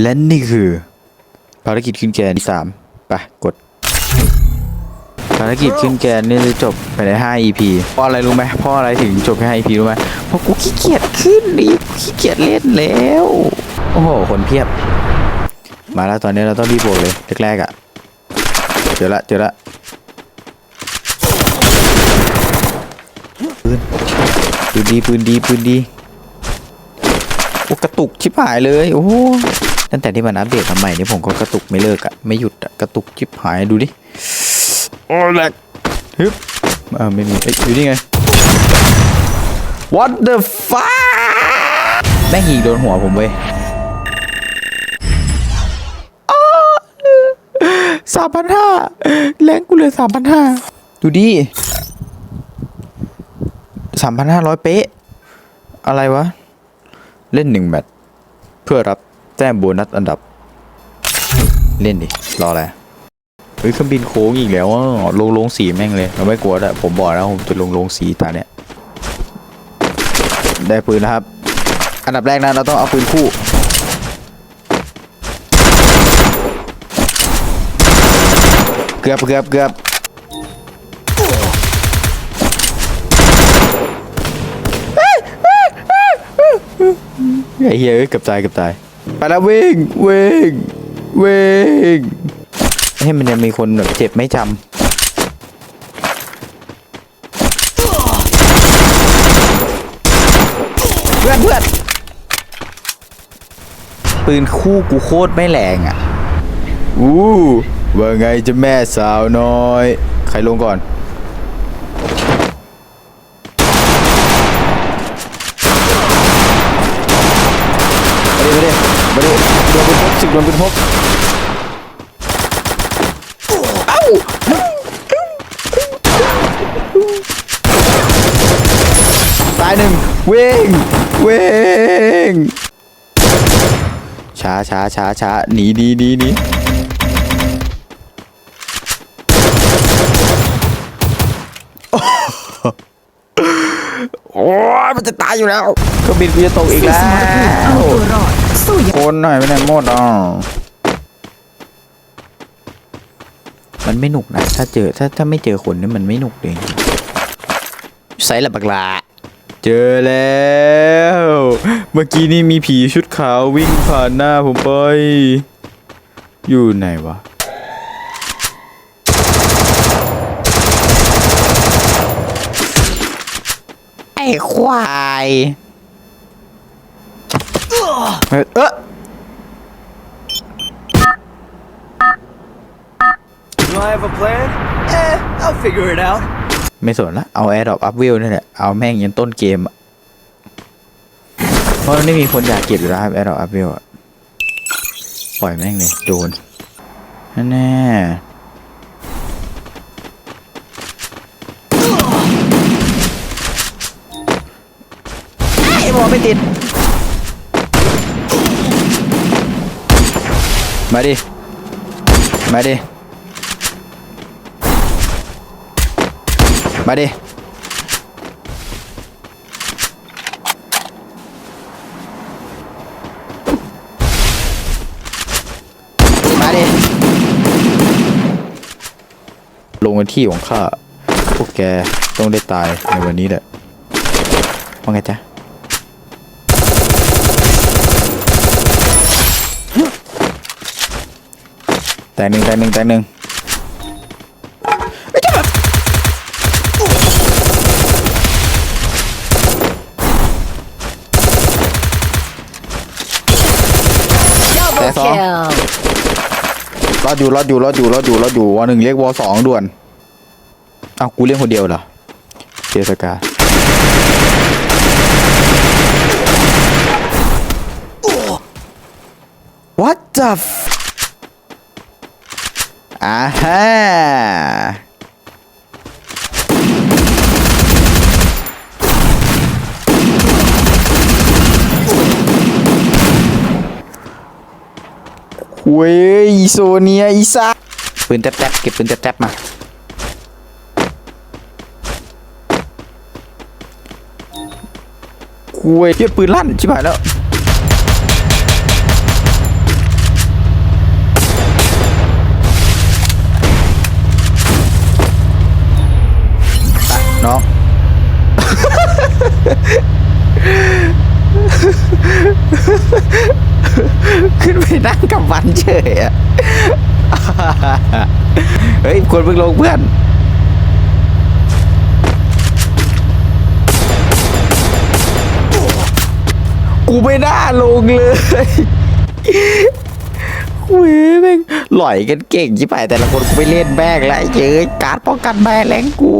และนี่คือภารกิจขึ้นแกนที่สามไปกด ภารกิจขึ้นแกนนี่จะจบไปใน5 EP เพราะอะไรรู้ไหมเพราะอะไรถึงจบแค่5 EP รู้ไหมเพราะกูขี้เกียจขึ้นดิขี้เกียจเล่นแล้วโอ้โหคนเพียบ มาแล้วตอนนี้เราต้องรีบโบกเลยแรกๆอะเจอละเจอละปืนปืนดีปืนดีปืนดีโอ้กระตุกชิบหายเลยโอ้ ตั้งแต่ที่มันอัปเดตทำใหม่นี่ผมก็กระตุกไม่เลิกอะไม่หยุดอะกระตุกชิบหายดูดิโอ้แหลกฮึบเออไม่มีเอ้ยอยู่นี่ไง What the fuck แม่งยิงโดนหัวผมเว้ยสามพันห้าแรงกูเลยสามพันห้าดูดิสามพันห้าร้อยเป๊ะ อะไรวะ เล่นหนึ่งแมตช์เพื่อรับ แต้มโบนัสอันดับ เล่นดิ รออะไรเฮ้ยเครื่องบินโค้งอีกแล้วอะลงลงสีแม่งเลยเราไม่กลัวแต่ผมบอกแล้วผมจะลงลงสีตาเนี้ยได้ปืนนะครับ อันดับแรกนะเราต้องเอาปืนคู่เกือบเกือบเกือบไอ้เหี้ยเกือบตายเกือบตาย ไปแล้ววิ่งวิ่งวิ่งให้มันยังมีคนแบบเจ็บไม่จำเพื่อนเพื่อนปืนคู่กูโคตรไม่แรงอะอู้ว่าไงจะแม่สาวน้อย ใครลงก่อน มาดิมาดิมาดิโดนเป็นพกสิบโดนเป็นพกตายหนึ่งวิ่งวิ่งช้าช้าช้าช้าหนีหนีหนีหนีโอ้ยมันจะตายอยู่แล้วเครื่องบินกูจะตกอีกแล้วเอาตัวรอด สู้อย่างคนหน่อยไม่ได้หมดอะมันไม่หนุกนะ ถ้าเจอถ้าถ้าไม่เจอคนนี่มันไม่หนุกเลยใส่ละบักลาเจอแล้ว เมื่อกี้นี่มีผีชุดขาววิ่งผ่านหน้าผมไป อยู่ไหนวะไอ้ควาย เฮ้ยเอะ Do I have a plan? Eh, I'll figure it out. ไม่สนละเอาแอร์ดรอปอัพวิวนี่แหละเอาแม่งยันต้นเกมอะเพราะมันไม่มีคนอยากเก็บอยู่แล้วครับแอร์ดรอปอัพวิวอะปล่อยแม่งเลยโดนนั่นแน่ไอ้บอลไม่ติด มาดิ มาดิ มาดิ มาดิ ลงกันที่ของข้า พวกแกต้องได้ตายในวันนี้แหละว่าไงจ๊ะ แต่หนึ่งแต่หนึ่งแต่หนึ่งแต่สอง kill รอดอยู่รอดอยู่รอดอยู่รอดอยู่รอดอยู่วอหนึ่งเรียกวอสองด่วนเอากูเรียกคนเดียวเหรอเจสกาวัดจับ อ่าฮะเว้ยอีโซเนียอีซ่าปืนแท็บๆเก็บปืนแท็บๆมาคุยเฮียปืนลั่น ชิบหายแล้ว ขึ้นไปนั่งกับมันเฉยอะเฮ้ยควรเพิ่งลงเพื่อนกูไม่น่าลงเลยคุยแม่งหล่อยกันเก่งชิบหายแต่ละคนกูไปเล่นแบกแล้วเย้การป้องกันแม่แรงกู